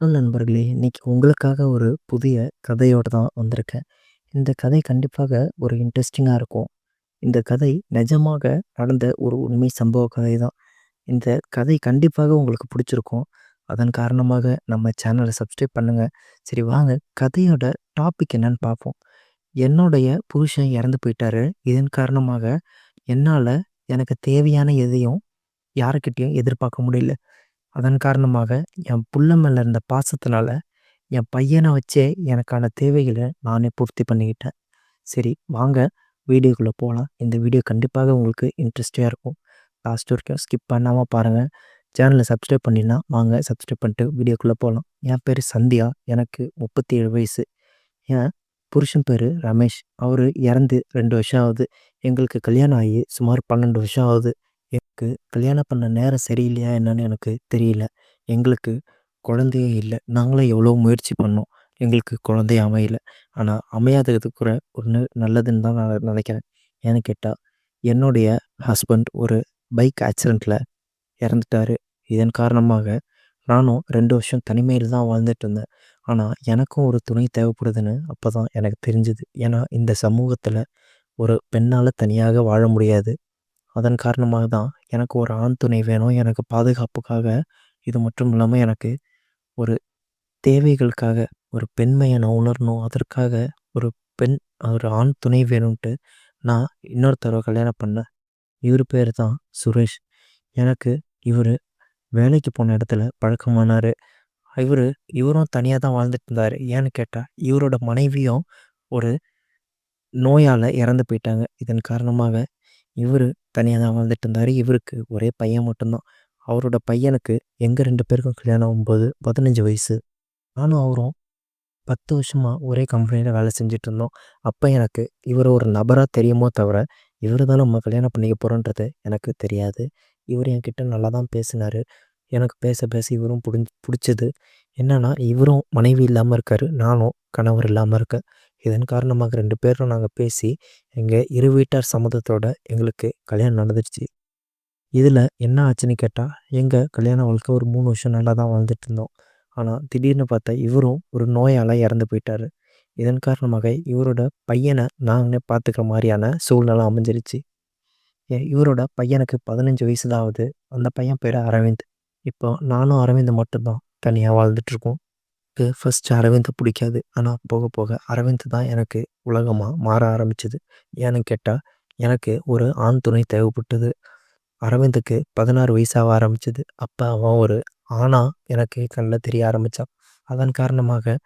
Hello நண்பர்களே! இன்னைக்கு உங்களுக்காக ஒரு புதிய கதையோடு தான் வந்திருக்கேன். இந்த கதை கண்டிப்பாக ஒரு இன்ட்ரெஸ்டிங்காக இருக்கும். இந்த கதை நிஜமாக நடந்த ஒரு உண்மை சம்பவ கதை தான். இந்த கதை கண்டிப்பாக உங்களுக்கு பிடிச்சிருக்கும். அதன் காரணமாக நம்ம சேனலை சப்ஸ்கிரைப் பண்ணுங்கள் சரி வாங்க கதையோட டாபிக் என்னன்னு பார்ப்போம். என்னுடைய புருஷன் இறந்து போயிட்டாரு. இதன் காரணமாக என்னால் எனக்கு தேவையான எதையும் யாருக்கிட்டேயும் எதிர்பார்க்க முடியல. அதன் காரணமாக என் புள்ள மேல இருந்த பாசத்தினால, என் பையனை வச்சே எனக்கான தேவைகளை நானே பூர்த்தி பண்ணிக்கிட்டேன். சரி வாங்க வீடியோக்குள்ளே போகலாம் இந்த வீடியோ கண்டிப்பாக உங்களுக்கு இன்ட்ரெஸ்டிங்கா இருக்கும். லாஸ்ட் வரைக்கும் ஸ்கிப் பண்ணாமல் பாருங்கள் சேனலை சப்ஸ்கிரைப் பண்ணினா வாங்க சப்ஸ்கிரைப் பண்ணிட்டு வீடியோக்குள்ளே போகலாம் என் பேர் சந்தியா. எனக்கு 37 வயசு. என் புருஷன் பேர் ரமேஷ். அவர் இறந்து ரெண்டு வருஷம் ஆகுது. எங்களுக்கு கல்யாணம் ஆகி சுமார் 12 வருஷம் ஆகுது. எனக்கு கல்யாணம் பண்ண நேரம் சரியில்லையா என்னன்னு எனக்கு தெரியல. எங்களுக்கு குழந்தையே இல்லை நாங்களும் எவ்வளோ முயற்சி பண்ணோம். எங்களுக்கு குழந்தை அமையல. ஆனால் அமையாதது கூட ஒன்று நல்லதுன்னு தான் நான் நினைக்கிறேன். ஏன்னு கேட்டால் என்னுடைய ஹஸ்பண்ட் ஒரு பைக் ஆக்சிடெண்ட்டில் இறந்துட்டாரு. இதன் காரணமாக நானும் ரெண்டு வருஷம் தனிமையில் தான் வாழ்ந்துட்டு இருந்தேன். ஆனால் எனக்கும் ஒரு துணை தேவைப்படுதுன்னு அப்போ தான் எனக்கு தெரிஞ்சுது ஏன்னா இந்த சமூகத்தில் ஒரு பெண்ணால் தனியாக வாழ முடியாது. அதன் காரணமாக தான் எனக்கு ஒரு ஆண் துணை வேணும். எனக்கு பாதுகாப்புக்காக, இது மட்டும் இல்லாமல் எனக்கு ஒரு தேவைகளுக்காக, ஒரு பெண்மையை நான் உணரணும். அதற்காக ஒரு பெண் ஒரு ஆண் துணை வேணும்ன்ட்டு நான் இன்னொருத்தரவை கல்யாணம் பண்ணேன். இவர் பேர் தான் சுரேஷ். எனக்கு இவர் வேலைக்கு போன இடத்துல பழக்கமானாரு. இவர் இவரும் தனியாக தான் வாழ்ந்துட்டு இருந்தார் ஏன்னு கேட்டால் இவரோட மனைவியும் ஒரு நோயால் இறந்து போயிட்டாங்க. இதன் காரணமாக இவர் தனியாக தான் வாழ்ந்துட்டு இருந்தார் இவருக்கு ஒரே பையன் மட்டும்தான் அவரோட பையனுக்கு எங்கள் ரெண்டு பேருக்கும் கல்யாணம் ஆகும்போது 15 வயசு. நானும் அவரும் பத்து வருஷமாக ஒரே கம்பெனியில் வேலை செஞ்சுட்டு இருந்தோம். அப்போ எனக்கு இவர் ஒரு நபராக தெரியுமோ தவிர, இவர் தான் நம்ம கல்யாணம் பண்ணிக்க போகிறோன்றது எனக்கு தெரியாது. இவர் என்கிட்ட நல்லா தான் பேசினார் எனக்கு பேச பேச இவரும் புடிஞ்சு பிடிச்சது என்னென்னா இவரும் மனைவி இல்லாமல் இருக்கார் நானும் கணவர் இல்லாமல் இருக்கேன். இதன் காரணமாக ரெண்டு பேரும் நாங்கள் பேசி, எங்கள் இரு வீட்டார் சம்மதத்தோட எங்களுக்கு கல்யாணம் நடந்துருச்சு. இதில் என்ன ஆச்சுன்னு கேட்டால் எங்கள் கல்யாண வாழ்க்கை ஒரு மூணு வருஷம் நல்லா தான் வாழ்ந்துட்டு இருந்தோம். ஆனால் திடீர்னு பார்த்தா இவரும் ஒரு நோயால் இறந்து போயிட்டாரு. இதன் காரணமாக இவரோட பையனை நாங்களே பார்த்துக்கிற மாதிரியான சூழ்நிலை அமைஞ்சிருச்சு. இவரோட பையனுக்கு 15 வயசு தான் ஆகுது. அந்த பையன் பேர் அரவிந்த். இப்போ நானும் அரவிந்த் மட்டும்தான் தனியாக வாழ்ந்துட்டுருக்கோம் எனக்கு ஃபஸ்ட்டு அரவிந்த் பிடிக்காது. ஆனால் போக போக அரவிந்த் தான் எனக்கு உலகமாக மாற ஆரம்பிச்சது. ஏன்னு கேட்டால் எனக்கு ஒரு ஆண் துணை தேவைப்பட்டது. அரவிந்துக்கு பதினாறு வயசாக ஆரம்பிச்சது. அப்ப அவன் ஒரு ஆணா எனக்கு கண்ணில் தெரிய ஆரம்பித்தான் அதன் காரணமாக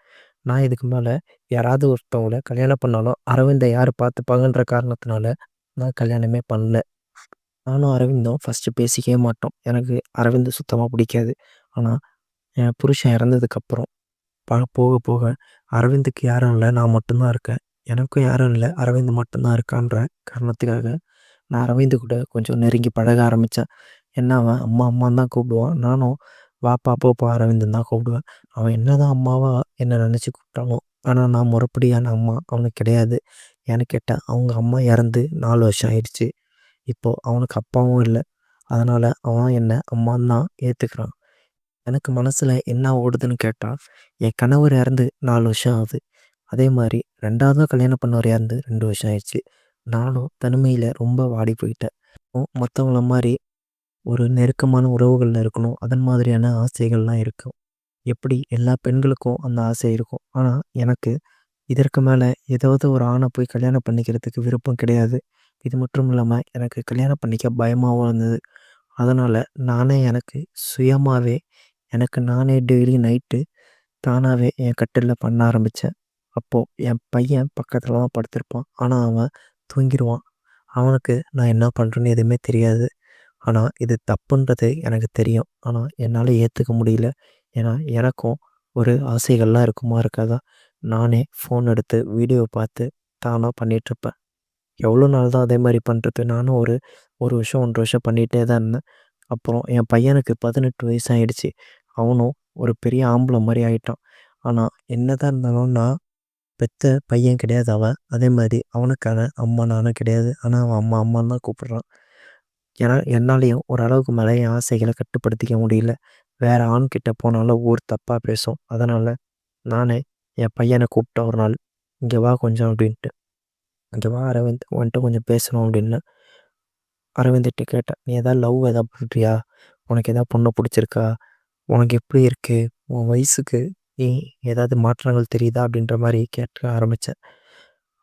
நான் இதுக்கு மேலே யாராவது ஒருத்தவங்கள கல்யாணம் பண்ணாலும் அரவிந்தை யார் பார்த்துப்பாங்கன்ற காரணத்தினால நான் கல்யாணமே பண்ணல. நானும் அரவிந்தும் ஃபர்ஸ்ட்டு பேசிக்கவே மாட்டோம். எனக்கு அரவிந்த் சுத்தமாக பிடிக்காது. ஆனால் என் புருஷன் இறந்ததுக்கப்புறம் போக போக அரவிந்துக்கு யாரும் இல்லை நான் மட்டும்தான் இருக்கேன். எனக்கும் யாரும் இல்லை அரவிந்த் மட்டும்தான் இருக்கான்ற காரணத்துக்காக, நான் அரவிந்து கூட கொஞ்சம் நெருங்கி பழக ஆரம்பித்தேன் என்ன அவன் அம்மா அம்மான்னு தான் கூப்பிடுவான். நானும் வாப்பா, போப்பா அரவிந்தன் தான் கூப்பிடுவேன். அவன் என்னதான் அம்மாவா என்ன நினச்சி கூப்பிட்டாலும், ஆனால் நான் முறைப்படியான அம்மா அவனுக்கு கிடையாது. ஏன்னு கேட்டால் அவங்க அம்மா இறந்து நாலு வருஷம் ஆயிடுச்சு. இப்போது அவனுக்கு அப்பாவும் இல்லை அதனால் அவன் என்னை அம்மான்னு தான் ஏற்றுக்கிறான் எனக்கு மனசில் என்ன ஓடுதுன்னு கேட்டால் என் கணவர் இறந்து நாலு வருஷம் ஆகுது. அதே மாதிரி 2வதா கல்யாணம் பண்ணவர் இறந்து ரெண்டு வருஷம் ஆயிடுச்சு. நானும் தனிமையில் ரொம்ப வாடி போயிட்டேன். மற்றவங்கள மாதிரி ஒரு நெருக்கமான உறவுகளில் இருக்கணும். அதன் மாதிரியான ஆசைகள்லாம் இருக்கும். எப்படி எல்லா பெண்களுக்கும் அந்த ஆசை இருக்கும். ஆனால் எனக்கு இதற்கு மேலே ஏதாவது ஒரு ஆணை போய் கல்யாணம் பண்ணிக்கிறதுக்கு விருப்பம் கிடையாது. இது மட்டும் இல்லாமல் எனக்கு கல்யாணம் பண்ணிக்க பயமாகவும் இருந்தது. அதனால் நானே எனக்கு சுயமாகவே எனக்கு நானே டெய்லி நைட்டு தானாகவே என் கட்டிலில் பண்ண ஆரம்பித்தேன் அப்போது என் பையன் பக்கத்தில் தான் படுத்திருப்பான். ஆனால் அவன் தூங்கிடுவான் அவனுக்கு நான் என்ன பண்ணுறேன்னு எதுவுமே தெரியாது. ஆனால் இது தப்புன்றது எனக்கு தெரியும். ஆனால் என்னால் ஏற்றுக்க முடியல. ஏன்னா எனக்கும் ஒரு ஆசைகள்லாம் இருக்குமா இருக்காதா? நானே ஃபோன் எடுத்து வீடியோ பார்த்து தானாக பண்ணிகிட்ருப்பேன் எவ்வளோ நாள் தான் அதே மாதிரி பண்ணுறது நானும் ஒரு ஒரு வருஷம் 1 1/2 வருஷம் பண்ணிகிட்டே தான் இருந்தேன். அப்புறம் என் பையனுக்கு 18 வயசு அவனும் ஒரு பெரிய ஆம்பளை மாதிரி ஆயிட்டான். ஆனால் என்னதான் இருந்தாலும் நான் பெத்த பையன் கிடையாது அவன். அதே மாதிரி அவனுக்கான அம்மா நானும் கிடையாது. ஆனால் அவன் அம்மா அம்மான்னு தான் கூப்பிட்றான் ஏன்னா என்னாலயும் ஓரளவுக்கு மேலே என் ஆசைகளை கட்டுப்படுத்திக்க முடியல. வேறு ஆண்கிட்ட போனாலும் ஊர் தப்பாக பேசும் அதனால் நானே என் பையனை கூப்பிட்டேன் ஒரு நாள் இங்கே வா கொஞ்சம் அப்படின்ட்டு இங்கே வா அரவிந்த் வந்துட்டு கொஞ்சம் பேசணும் அப்படின்னு அரவிந்திட்ட கேட்டேன் நீ எதாவது லவ் எதாவது பண்ணுறியா உனக்கு எதாவது பொண்ணை பிடிச்சிருக்கா உனக்கு எப்படி இருக்குது உன் வயசுக்கு நீ ஏதாவது மாற்றங்கள் தெரியுதா? அப்படின்ற மாதிரி கேட்க ஆரம்பித்தேன்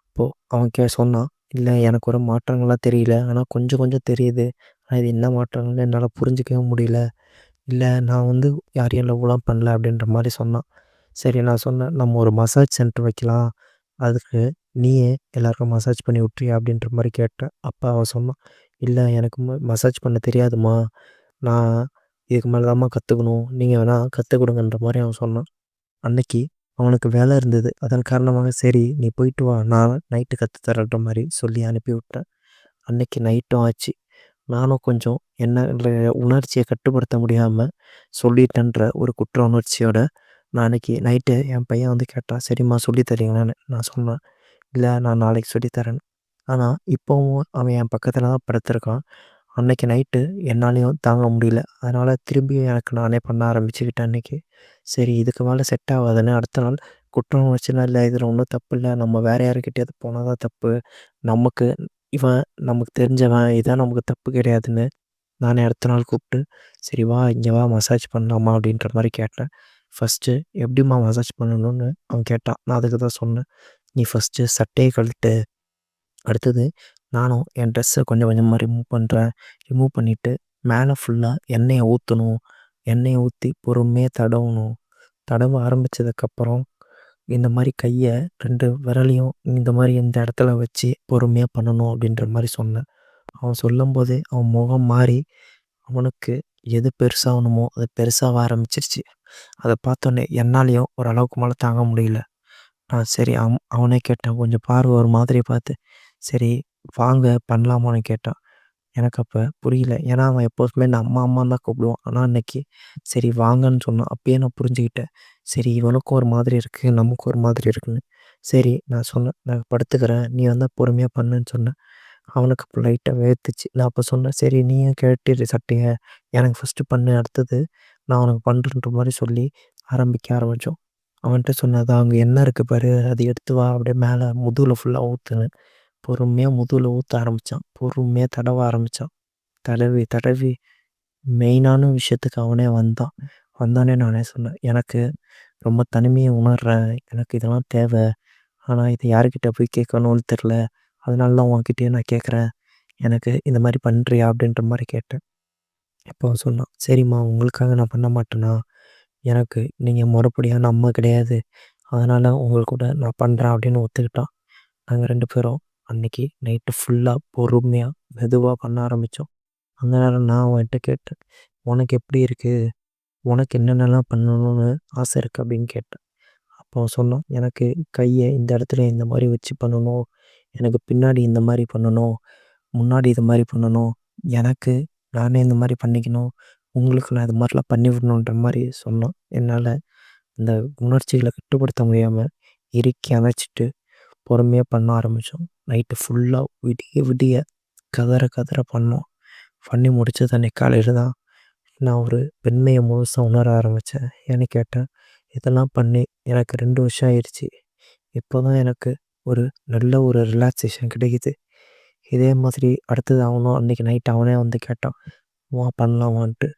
அப்போது அவன் கே சொன்னான் இல்லை எனக்கு ஒரு மாற்றங்கள்லாம் தெரியல. ஆனால் கொஞ்சம் கொஞ்சம் தெரியுது. ஆனால் இது என்ன மாற்றங்கள்னு என்னால் புரிஞ்சிக்கவே முடியல. இல்லை நான் வந்து யாரையும் லவ்லாம் பண்ணல அப்படின்ற மாதிரி சொன்னான். சரி நான் சொன்னேன் நம்ம ஒரு மசாஜ் சென்டர் வைக்கலாம். அதுக்கு நீயே எல்லாருக்கும் மசாஜ் பண்ணி விட்றியா அப்படின்ற மாதிரி கேட்டேன். அப்போ அவன் சொன்னான் இல்லை எனக்கு மசாஜ் பண்ண தெரியாதும்மா. நான் இதுக்கு மேலே தான்மா கற்றுக்கணும் நீங்கள் வேணால் கற்றுக் கொடுங்கன்ற மாதிரி அவன் சொன்னான். அன்னைக்கு அவனுக்கு வேலை இருந்தது. அதன் காரணமாக சரி நீ போயிட்டு வா. நான் நைட்டு கற்று தரன்ற மாதிரி சொல்லி அனுப்பி விட்டேன். அன்னைக்கு நைட்டும் ஆச்சு. நானும் கொஞ்சம் என்ன உணர்ச்சியை கட்டுப்படுத்த முடியாமல் சொல்லிட்டேன்ற ஒரு குற்ற உணர்ச்சியோட நான் அன்றைக்கி நைட்டு என் பையன் வந்து கேட்டான் சரிம்மா சொல்லி தரீங்களான்னு? நான் சொன்னேன். இல்லை நான் நாளைக்கு சொல்லித்தரேன் ஆனால் இப்போவும் அவன் என் பக்கத்தில் தான் படுத்திருக்கான். அன்னைக்கு நைட்டு என்னாலேயும் தாங்க முடியல. அதனால் திரும்பியும் எனக்கு நானே பண்ண ஆரம்பிச்சுக்கிட்டேன் அன்னைக்கு. சரி இதுக்கு மேலே செட் ஆகாதுன்னு அடுத்த நாள் குற்றம் உணர்ச்சினா இல்லை இதில் ஒன்றும் தப்பு இல்லை. நம்ம வேறு யாருக்கிட்டேயாவது போனால் தான் தப்பு. நமக்கு இவன் நமக்கு தெரிஞ்சவன் இதான் நமக்கு தப்பு கிடையாதுன்னு நானே அடுத்த நாள் கூப்பிட்டு சரி வா இங்கே வா மசாஜ் பண்ணலாமா? அப்படின்ற மாதிரி கேட்டேன். ஃபஸ்ட்டு எப்படிம்மா மசாஜ் பண்ணணும்னு அவன் கேட்டான். நான் அதுக்கு தான் சொன்னேன். நீ ஃபஸ்ட்டு சட்டையை கழட்டு. அடுத்தது நானும் என் ட்ரெஸ்ஸை கொஞ்சம் கொஞ்சமாக ரிமூவ் பண்ணுறேன் ரிமூவ் பண்ணிவிட்டு மேலே ஃபுல்லாக எண்ணெயை ஊற்றணும் எண்ணெயை ஊற்றி பொறுமையாக தடவணும். தடவ ஆரம்பித்ததுக்கப்புறம் இந்த மாதிரி கையை ரெண்டு விரலையும் இந்த மாதிரி இந்த இடத்துல வச்சு பொறுமையாக பண்ணணும் அப்படின்ற மாதிரி சொன்னேன். அவன் சொல்லும்போது அவன் முகம் மாறி அவனுக்கு எது பெருசாகணுமோ அது பெருசாக ஆரம்பிச்சிருச்சு. அதை பார்த்தோன்னே என்னாலேயும் ஓரளவுக்கு மேலே தாங்க முடியல. நான் சரி அவன் அவனே கேட்டேன் கொஞ்சம் பார்வை ஒரு மாதிரி பார்த்து. சரி வாங்க பண்ணலாமான்னு கேட்டான் எனக்கு அப்போ புரியல. ஏன்னா அவன் எப்போதுமே நான் அம்மா அம்மான்னு தான் கூப்பிடுவான். ஆனால் அன்னைக்கு சரி வாங்கன்னு சொன்னான். அப்பயே நான் புரிஞ்சுக்கிட்டேன். சரி இவனுக்கும் ஒரு மாதிரி இருக்குது நமக்கும் ஒரு மாதிரி இருக்குன்னு. சரி நான் சொன்னேன் நான் படுத்துக்கிறேன். நீ வந்தால் பொறுமையாக பண்ணுன்னு சொன்னேன். அவனுக்கு அப்போ லைட்டாக வேர்த்துச்சு. நான் அப்போ சொன்னேன் சரி நீயும் கேட்டு சட்டையை. எனக்கு ஃபஸ்ட்டு பண்ணு அடுத்தது நான் உனக்கு பண்ணுறன்ற மாதிரி சொல்லி ஆரம்பிக்க ஆரம்பித்தோம் அவன்கிட்ட சொன்னது அங்கே என்ன இருக்குது பாரு அதை எடுத்து வா. அப்படியே மேலே முதுகில் ஃபுல்லாக ஊற்றுனேன் பொறுமையாக முதுகில் ஊற்ற ஆரம்பித்தான் பொறுமையாக தடவ ஆரம்பித்தான் தடவி தடவி மெயினான விஷயத்துக்கு அவனே வந்தான். வந்தானே நானே சொன்னேன் எனக்கு ரொம்ப தனிமையை உணர்கிறேன் எனக்கு இதெல்லாம் தேவை. ஆனால் இதை யாருக்கிட்ட போய் கேட்கணும்னு தெரில அதனால தான் உன்கிட்டயே நான் கேட்குறேன். எனக்கு இந்த மாதிரி பண்ணுறியா அப்படின்ற மாதிரி கேட்டேன். இப்போ சொன்னான் சரிம்மா உங்களுக்காக நான் பண்ண மாட்டேனா? எனக்கு நீங்கள் முறைப்படியான அம்மா கிடையாது. அதனால் உங்கள் கூட நான் பண்ணுறேன் அப்படின்னு ஒத்துக்கிட்டான். நாங்கள் ரெண்டு பேரும் அன்றைக்கி நைட்டு ஃபுல்லாக பொறுமையாக மெதுவாக பண்ண ஆரம்பித்தோம் அந்த நேரம் நான் அவன்கிட்ட கேட்டேன் உனக்கு எப்படி இருக்குது உனக்கு என்னென்னலாம் பண்ணணும்னு ஆசை இருக்குது அப்படின்னு கேட்டேன். அப்போ சொன்னான் எனக்கு கையை இந்த இடத்துல இந்த மாதிரி வச்சு பண்ணணும். எனக்கு பின்னாடி இந்த மாதிரி பண்ணணும். முன்னாடி இது மாதிரி பண்ணணும். எனக்கு நானே இந்த மாதிரி பண்ணிக்கணும். உங்களுக்கு நான் இது மாதிரிலாம் பண்ணி விடணுன்ற மாதிரி சொன்னான். என்னால் இந்த உணர்ச்சிகளை கட்டுப்படுத்த முடியாமல் இறுக்கி அணைச்சிட்டு பொறுமையாக பண்ண ஆரம்பித்தோம் நைட்டு ஃபுல்லாக விடிய விடிய கதற கதற பண்ணோம். பண்ணி முடிச்சது அன்றைக்கி காலையில் தான். நான் ஒரு பெண்மையை முழுசாக உணர ஆரம்பித்தேன் ஏன்னு கேட்டேன் இதெல்லாம் பண்ணி எனக்கு ரெண்டு வருஷம் ஆயிடுச்சு. இப்போ தான் எனக்கு ஒரு நல்ல ஒரு ரிலாக்ஸேஷன் கிடைக்குது. இதே மாதிரி அடுத்தது அவனும் அன்றைக்கி நைட் அவனே வந்து கேட்டான் வா பண்ணலாமான்ட்டு.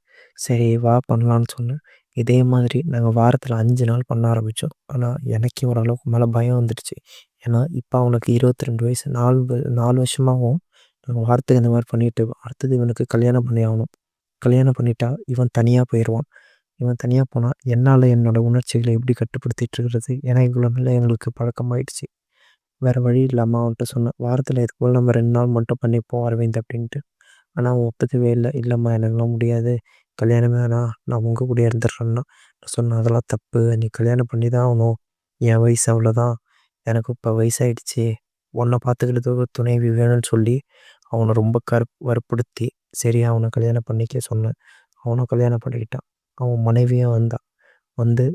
சரி வா பண்ணலான்னு சொன்னேன். இதே மாதிரி நாங்கள் வாரத்தில் அஞ்சு நாள் பண்ண ஆரம்பித்தோம் ஆனால் எனக்கே ஓரளவுக்கு மேலே பயம் வந்துடுச்சு. ஏன்னா இப்போ அவனுக்கு இருபத்தி ரெண்டு வயசு நாலு நாலு வருஷமாகவும் நாங்கள் வாரத்துக்கு இந்த மாதிரி பண்ணிட்டு அடுத்தது இவனுக்கு கல்யாணம் பண்ணி ஆகணும். கல்யாணம் பண்ணிட்டா இவன் தனியாக போயிடுவான் இவன் தனியாக போனால் என்னால் என்னோடய உணர்ச்சிகளை எப்படி கட்டுப்படுத்திட்டு இருக்கிறது? ஏன்னா இவ்வளோ மேலே எங்களுக்கு பழக்கமாயிடுச்சு. வேறு வழி இல்லாமல் அவன்கிட்ட சொன்னேன் வாரத்தில் இது போல் நம்ம ரெண்டு நாள் மட்டும் பண்ணிப்போம் அரவிந்த் அப்படின்ட்டு. ஆனால் அவன் ஒப்புக்கவே இல்லை. இல்லைம்மா எனக்குலாம் முடியாது. கல்யாணமே வேணாம். நான் உங்கள் கூட இருந்துடுறேன்னா. நான் சொன்னேன் அதெல்லாம் தப்பு. நீ கல்யாணம் பண்ணி தான் ஆகணும். என் வயசு அவ்வளோதான் எனக்கு இப்போ வயசாயிடுச்சு. உன்னை பார்த்துக்கிறதுக்கு ஒரு துணைவி வேணும்னு சொல்லி அவனை ரொம்ப கருப் வற்புறுத்தி சரி அவனை கல்யாணம் பண்ணிக்க சொன்னேன். அவனும் கல்யாணம் பண்ணிக்கிட்டான். அவன் மனைவியும் வந்தான். வந்து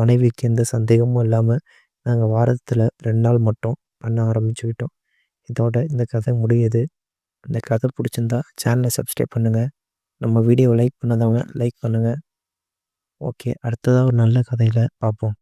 மனைவிக்கு எந்த சந்தேகமும் இல்லாமல் நாங்கள் வாரத்தில் ரெண்டு நாள் மட்டும் பண்ண ஆரம்பிச்சுக்கிட்டோம். இதோட இந்த கதை முடியுது. இந்த கதை பிடிச்சிருந்தா சேனலை சப்ஸ்கிரைப் பண்ணுங்கள் நம்ம வீடியோ லைக் பண்ணாதவங்க லைக் பண்ணுங்கள் ஓகே. அடுத்ததாக ஒரு நல்ல கதையில் பார்ப்போம்.